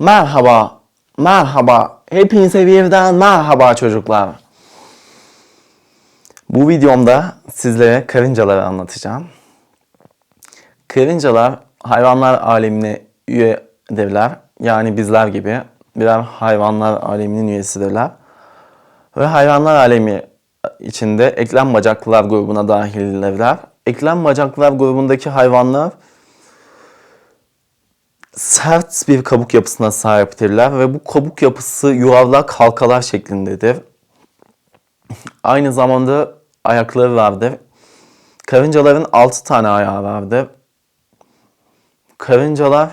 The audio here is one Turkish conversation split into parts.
Merhaba, merhaba. Hepinize birden merhaba çocuklar. Bu videomda sizlere karıncaları anlatacağım. Karıncalar hayvanlar alemine üyedirler. Yani bizler gibi birer hayvanlar aleminin üyesidirler. Ve hayvanlar alemi içinde eklem bacaklılar grubuna dahildirler. Eklem bacaklılar grubundaki hayvanlar sert bir kabuk yapısına sahiptirler ve bu kabuk yapısı yuvarlak halkalar şeklindedir. Aynı zamanda ayakları vardır. Karıncaların 6 tane ayağı vardır. Karıncalar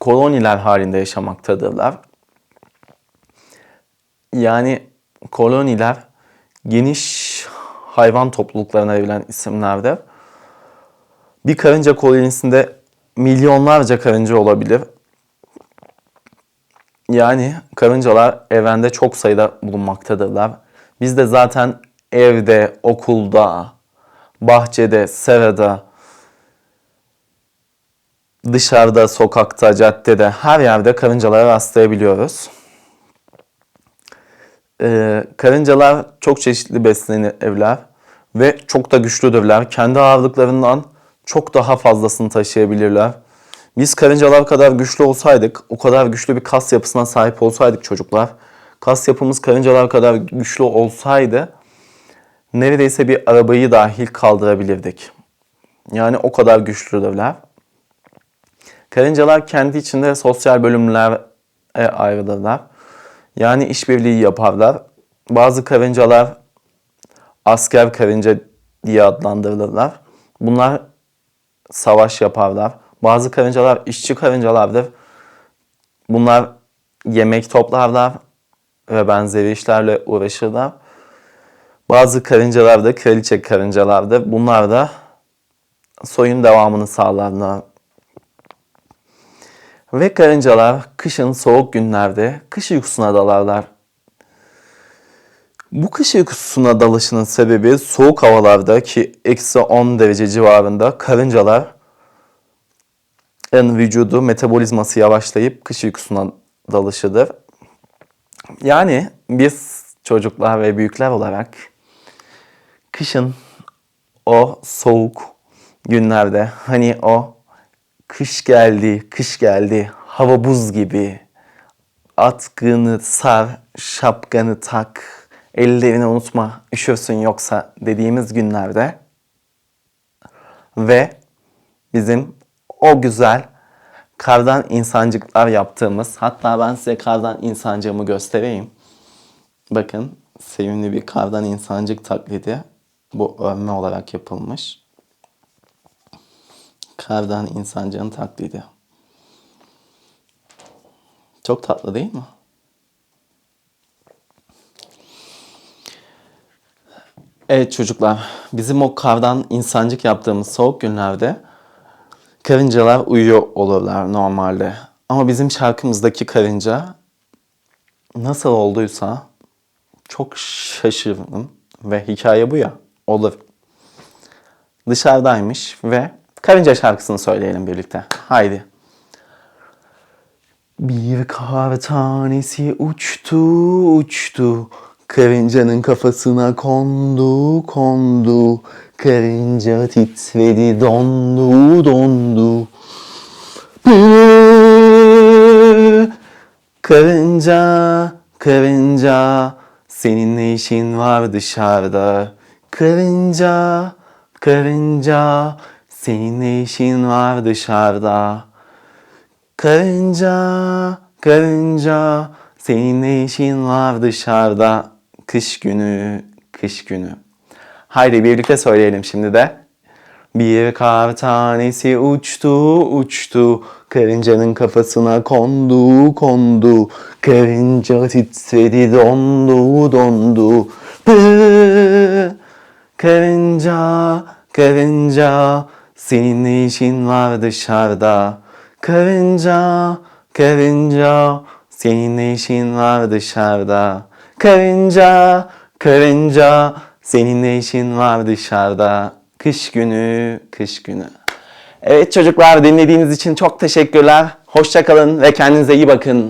koloniler halinde yaşamaktadırlar. Yani koloniler geniş hayvan topluluklarına verilen isimlerdir. Bir karınca kolonisinde milyonlarca karınca olabilir. Yani karıncalar evrende çok sayıda bulunmaktadırlar. Biz de zaten evde, okulda, bahçede, serada, dışarıda, sokakta, caddede, her yerde karıncalara rastlayabiliyoruz. Ee, karıncalar çok çeşitli beslenirler ve çok da güçlüdürler. Kendi ağırlıklarından çok daha fazlasını taşıyabilirler. Biz karıncalar kadar güçlü olsaydık, o kadar güçlü bir kas yapısına sahip olsaydık çocuklar, kas yapımız karıncalar kadar güçlü olsaydı neredeyse bir arabayı dahil kaldırabilirdik. Yani o kadar güçlüdürler. Karıncalar kendi içinde sosyal bölümlere ayrılırlar. Yani işbirliği yaparlar. Bazı karıncalar asker karınca diye adlandırılırlar. Bunlar savaş yaparlar. Bazı karıncalar işçi karıncalardır. Bunlar yemek toplarlar ve benzeri işlerle uğraşırlar. Bazı karıncalar da kraliçe karıncalardır. Bunlar da soyun devamını sağlarlar. Ve karıncalar kışın soğuk günlerde kış uykusuna dalarlar. Bu kış uykusuna dalışının sebebi soğuk havalarda ki eksi 10 derece civarında karıncalar vücudu metabolizması yavaşlayıp kış uykusuna dalışıdır. Yani biz çocuklar ve büyükler olarak kışın o soğuk günlerde hani o kış geldi, kış geldi, hava buz gibi atkını sar, şapkanı tak, ellerini unutma, üşürsün yoksa dediğimiz günlerde ve bizim o güzel kardan insancıklar yaptığımız, hatta ben size kardan insancığımı göstereyim. Bakın sevimli bir kardan insancık taklidi. Bu örme olarak yapılmış. Kardan insancığın taklidi. Çok tatlı değil mi? Evet çocuklar, bizim o kardan insancık yaptığımız soğuk günlerde karıncalar uyuyor olurlar normalde. Ama bizim şarkımızdaki karınca nasıl olduysa çok şaşırdım ve hikaye bu ya olur. Dışarıdaymış ve karınca şarkısını söyleyelim birlikte. Haydi. Bir kar tanesi uçtu uçtu Karıncanın kafasına kondu kondu Karınca titredi dondu dondu. Karınca karınca Senin ne işin var dışarıda Karınca karınca Senin ne işin var dışarıda Karınca, karınca, senin ne işin var dışarıda? Kış günü, kış günü. Haydi birlikte söyleyelim şimdi de. Bir kar tanesi uçtu, uçtu. Karıncanın kafasına kondu, kondu. Karınca titredi, dondu, dondu. Pırr. Karınca, karınca, senin ne işin var dışarıda? Karınca, karınca, senin ne işin var dışarıda? Karınca, karınca, senin ne işin var dışarıda? Kış günü, kış günü. Evet çocuklar dinlediğiniz için çok teşekkürler. Hoşça kalın ve kendinize iyi bakın.